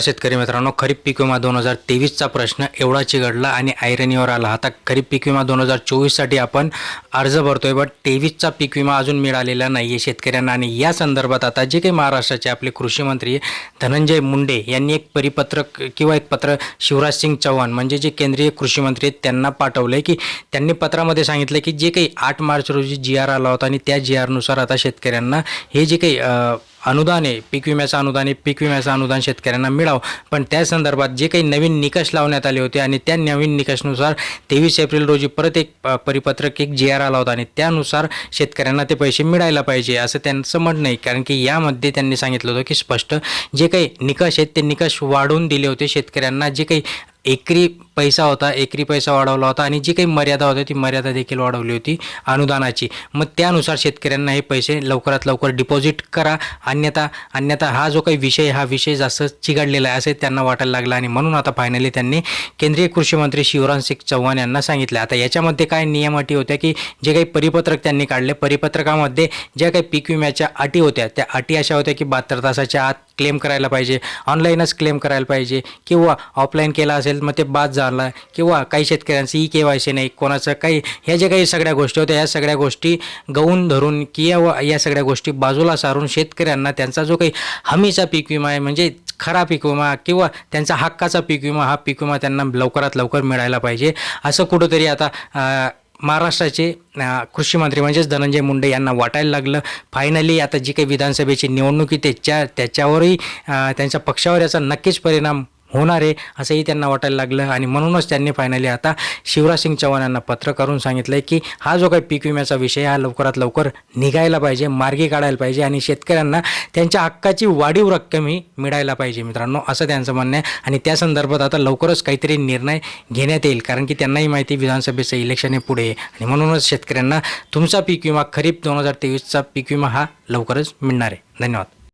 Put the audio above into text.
शेतकरी मित्रांनो खरीप पीक विमा दोन हजार तेवीसचा प्रश्न एवढा चिघडला आणि ऐरणीवर आला. आता खरीप पीक विमा दोन हजार चोवीससाठी आपण अर्ज भरतोय बट तेवीसचा पीक विमा अजून मिळालेला नाही आहे शेतकऱ्यांना. आणि या संदर्भात आता जे काही महाराष्ट्राचे आपले कृषी मंत्री धनंजय मुंडे यांनी एक परिपत्रक किंवा एक पत्र शिवराज सिंग चौहान म्हणजे जे केंद्रीय कृषी मंत्री आहेत त्यांना पाठवलं आहे की त्यांनी पत्रामध्ये सांगितलं की जे काही आठ मार्च रोजी जी आर आला होता आणि त्या जी आरनुसार आता शेतकऱ्यांना हे जे काही अनुदान आहे पीक विम्याचं अनुदान आहे पीक विम्याचं अनुदान शेतकऱ्यांना मिळावं. पण त्या संदर्भात जे काही नवीन निकष लावण्यात आले होते आणि त्या नवीन निकषनुसार तेवीस एप्रिल रोजी परत एक परिपत्रक एक जी आर आला होता आणि त्यानुसार शेतकऱ्यांना ते पैसे मिळायला पाहिजे असं त्यांचं म्हणणं आहे. कारण की यामध्ये त्यांनी सांगितलं होतं की स्पष्ट जे काही निकष आहेत ते निकष वाढवून दिले होते. शेतकऱ्यांना जे काही एकरी पैसा होता एकरी पैसा वाढवला होता आणि जी काही मर्यादा होती ती मर्यादा देखील वाढवली होती अनुदानाची. मग त्यानुसार शेतकऱ्यांना हे पैसे लवकरात लवकर डिपॉझिट करा. अन्यथा अन्यथा हा जो काही विषय हा विषय जास्त चिघडलेला आहे असे त्यांना वाटायला लागला आणि म्हणून आता फायनली त्यांनी केंद्रीय कृषी मंत्री शिवराज सिंग चौहान यांना सांगितलं. आता याच्यामध्ये काय नियम अटी होत्या की जे काही परिपत्रक त्यांनी काढले परिपत्रकामध्ये ज्या काही पीक विम्याच्या अटी होत्या त्या अटी अशा होत्या की बहात्तर तासाच्या आत क्लेम करायला पाहिजे ऑनलाईनच क्लेम करायला पाहिजे किंवा ऑफलाईन केला असेल मग ते बाद झाला किंवा काही शेतकऱ्यांचं ई के वाय सी नाही कोणाचं काही ह्या ज्या काही सगळ्या गोष्टी होत्या या सगळ्या गोष्टी गवून धरून किंवा या सगळ्या गोष्टी बाजूला सारून शेतकऱ्यांना त्यांचा जो काही हमीचा पीक विमा आहे म्हणजे खरा पीक विमा किंवा त्यांचा हक्काचा पीक विमा हा पीक विमा त्यांना लवकरात लवकर मिळायला पाहिजे. असं कुठंतरी आता महाराष्ट्राचे कृषी मंत्री म्हणजेच धनंजय मुंडे यांना वाटायला लागलं. फायनली आता जी काही विधानसभेची निवडणूक त्याच्या त्याच्यावरही त्यांच्या पक्षावर याचा नक्कीच परिणाम होणार आहे असंही त्यांना वाटायला लागलं. आणि म्हणूनच त्यांनी फायनली आता शिवराज सिंग चौहान यांना पत्र करून सांगितलं आहे की हा जो काही पीक विम्याचा विषय हा लवकरात लवकर निघायला पाहिजे मार्गी काढायला पाहिजे आणि शेतकऱ्यांना त्यांच्या हक्काची वाढीव रक्कम ही मिळायला पाहिजे मित्रांनो असं त्यांचं म्हणणं आहे. आणि त्या संदर्भात आता लवकरच काहीतरी निर्णय घेण्यात येईल कारण की त्यांनाही माहिती विधानसभेचं इलेक्शन आहे पुढे. आहे. आणि म्हणूनच शेतकऱ्यांना तुमचा पीक विमा खरीप दोन हजार तेवीसचा पीक विमा हा लवकरच मिळणार आहे. धन्यवाद.